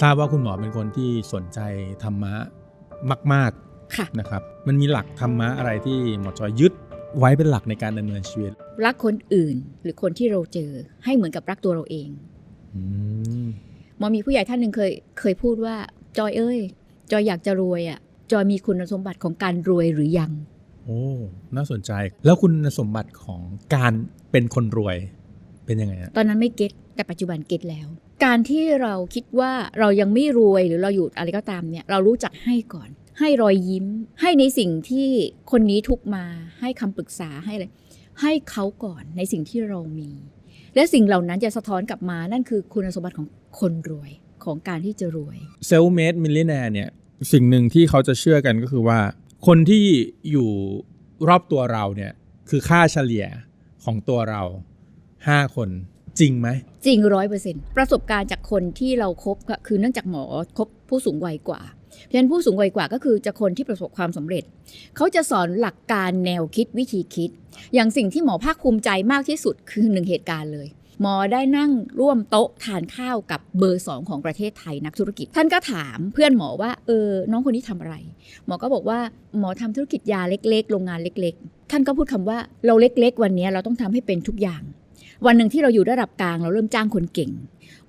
ทราบว่าคุณหมอเป็นคนที่สนใจธรรมะมากค่ะๆนะครับ มันมีหลักธรรมะอะไรที่หมอจอยยึดไว้เป็นหลักในการดำเนินชีวิต รักคนอื่นหรือคนที่เราเจอให้เหมือนกับรักตัวเราเองอืมหมอมีผู้ใหญ่ท่านหนึ่งเคยเคยพูดว่า จอยเอ้ย จอยอยากจะรวยอะ่ะ จอยมีคุณสมบัติของการรวยหรือยัง โอ้ น่าสนใจ แล้วคุณสมบัติของการเป็นคนรวยเป็นยังไงฮะตอนนั้นไม่เก็ตแต่ปัจจุบันเก็ตแล้ว การที่เราคิดว่าเรายังไม่รวยหรือเราอยู่อะไรก็ตามเนี่ย เรารู้จักให้ก่อน ให้รอยยิ้ม ให้ในสิ่งที่คนนี้ทุกมา ให้คำปรึกษาให้อะไรให้เขาก่อนในสิ่งที่เรามี และสิ่งเหล่านั้นจะสะท้อนกลับมานั่นคือคุณสมบัติของคนรวยของการที่จะรวยเซลเมดมิลเลนแนร์เนี่ยสิ่งหนึ่งที่เขาจะเชื่อกันก็คือว่า คนที่อยู่รอบตัวเราเนี่ยคือค่าเฉลี่ยของตัวเรา 5 คน จริงไหม จริงร้อยเปอร์เซ็นต์ประสบการณ์จากคนที่เราครบคือเนื่องจากหมอคบผู้สูงวัยกว่าเพราะฉะนั้นผู้สูงวัยกว่าก็คือจะคนที่ประสบความสำเร็จ เขาจะสอนหลักการแนวคิดวิธีคิด อย่างสิ่งที่หมอภาคภูมิใจมากที่สุดคือหนึ่งเหตุการณ์เลย หมอได้นั่งร่วมโต๊ะทานข้าวกับเบอร์สองของประเทศไทยนักธุรกิจ ท่านก็ถามเพื่อนหมอว่าเออน้องคนนี้ทำอะไร หมอก็บอกว่าหมอทำธุรกิจยาเล็ก ๆ โรงงานเล็ก ๆ ท่านก็พูดคำว่าเราเล็ก ๆ วันนี้เราต้องทำให้เป็นทุกอย่าง วันหนึ่งที่เราอยู่ระดับกลางเราเริ่มจ้างคนเก่ง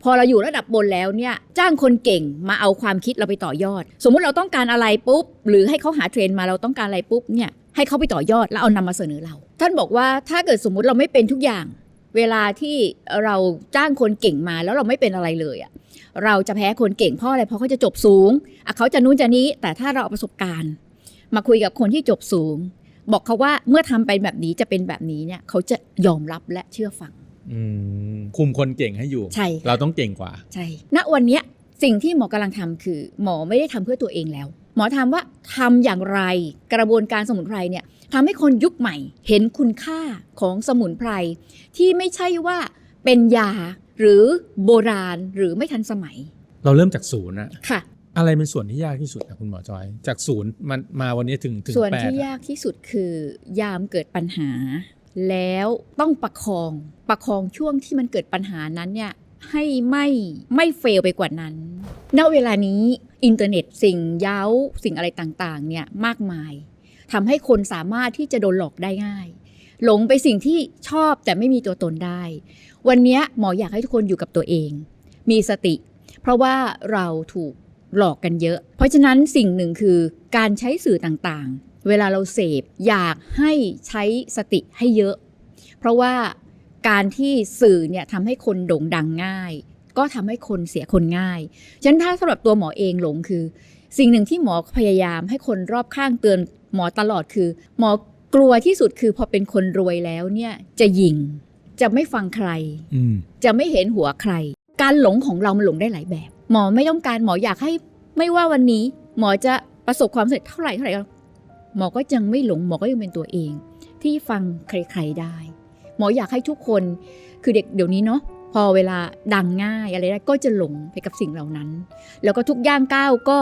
พอเราอยู่ระดับบนแล้วเนี่ยจ้างคนเก่งมาเอาความคิดเราไปต่อยอด สมมุติเราต้องการอะไรปุ๊บ หรือให้เขาหาเทรนมาเราต้องการอะไรปุ๊บเนี่ยให้เขาไปต่อยอดแล้วเอานำมาเสนอเรา ท่านบอกว่าถ้าเกิดสมมุติเราไม่เป็นทุกอย่าง เวลาที่เราจ้างคนเก่งมาแล้วเราไม่เป็นอะไรเลยอะเราจะแพ้คนเก่งเพราะอะไรเพราะเขาจะจบสูงอะเขาจะนู้นจะนี้แต่ถ้าเราเอาประสบการณ์ มาคุยกับคนที่จบสูง บอกเขาว่าเมื่อทำไปแบบนี้จะเป็นแบบนี้เนี่ยเขาจะยอมรับและเชื่อฟังอืมคุมคนเก่งให้อยู่ใช่ค่ะเราต้องเก่งกว่า ใช่ ณวันเนี้ยสิ่งที่หมอกำลังทำคือ หมอไม่ได้ทำเพื่อตัวเองแล้ว หมอทำว่าทำอย่างไรกระบวนการสมุนไพรเนี่ยทำให้คนยุคใหม่ เห็นคุณค่าของสมุนไพรที่ไม่ใช่ว่าเป็นยาหรือโบราณหรือไม่ทันสมัย เราเริ่มจากศูนย์อะค่ะ อะไรเป็นส่วนที่ยากที่สุดนะคุณหมอจอย จากศูนย์มันมาวันนี้ถึงถึงส่วนแปดที่อะ ยากที่สุดคือยามเกิดปัญหา แล้วต้องประคองประคองช่วงที่มันเกิดปัญหานั้นเนี่ยให้ไม่ไม่เฟลไปกว่านั้น ณเวลานี้อินเทอร์เน็ตสิ่งเย้าสิ่งอะไรต่างๆเนี่ยมากมายทำให้คนสามารถที่จะโดนหลอกได้ง่าย หลงไปสิ่งที่ชอบแต่ไม่มีตัวตนได้ วันเนี้ยหมออยากให้ทุกคนอยู่กับตัวเอง มีสติ เพราะว่าเราถูก หลอกกันเยอะ เพราะฉะนั้นสิ่งหนึ่งคือการใช้สื่อต่างๆ เวลาเราเสพอยากให้ใช้สติให้เยอะ เพราะว่าการที่สื่อเนี่ยทำให้คนโด่งดังง่าย ก็ทำให้คนเสียคนง่าย ฉะนั้นถ้าสำหรับตัวหมอเองหลงคือ สิ่งหนึ่งที่หมอพยายามให้คนรอบข้างเตือนหมอตลอดคือ หมอกลัวที่สุดคือพอเป็นคนรวยแล้วเนี่ยจะยิงจะไม่ฟังใครอืมจะไม่เห็นหัวใคร การหลงของเรามันหลงได้หลายแบบ หมอไม่ต้องการหมออยากให้ไม่ว่าวันนี้ หมอจะประสบความสำเร็จเท่าไหร่เท่าไหร่หมอก็ยังไม่หลงหมอก็ยังเป็นตัวเอง ที่ฟังใครๆได้ หมออยากให้ทุกคนคือเด็กเดี๋ยวนี้เนาะพอเวลาดังง่ายอะไรได้ก็จะหลงไปกับสิ่งเหล่านั้น แล้วก็ทุกย่างก้าวก็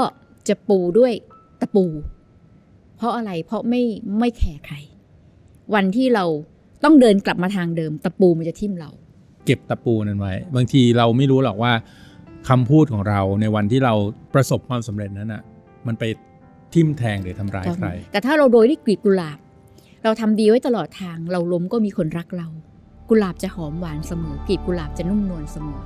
จะปูด้วยตะปู เพราะอะไรเพราะไม่ไม่แคร์ใคร วันที่เราต้องเดินกลับมาทางเดิม ตะปูมันจะทิ่มเรา เก็บตะปูนั้นไว้ บางทีเราไม่รู้หรอกว่า คำพูดของเราในวันที่เราประสบความสำเร็จนั้นอะมันไปทิ่มแทงหรือทำร้ายใคร แต่ถ้าเราโรยด้วยกลีบกุหลาบ เราทำดีไว้ตลอดทาง เราล้มก็มีคนรักเรา กุหลาบจะหอมหวานเสมอกลีบกุหลาบจะนุ่มนวลเสมอ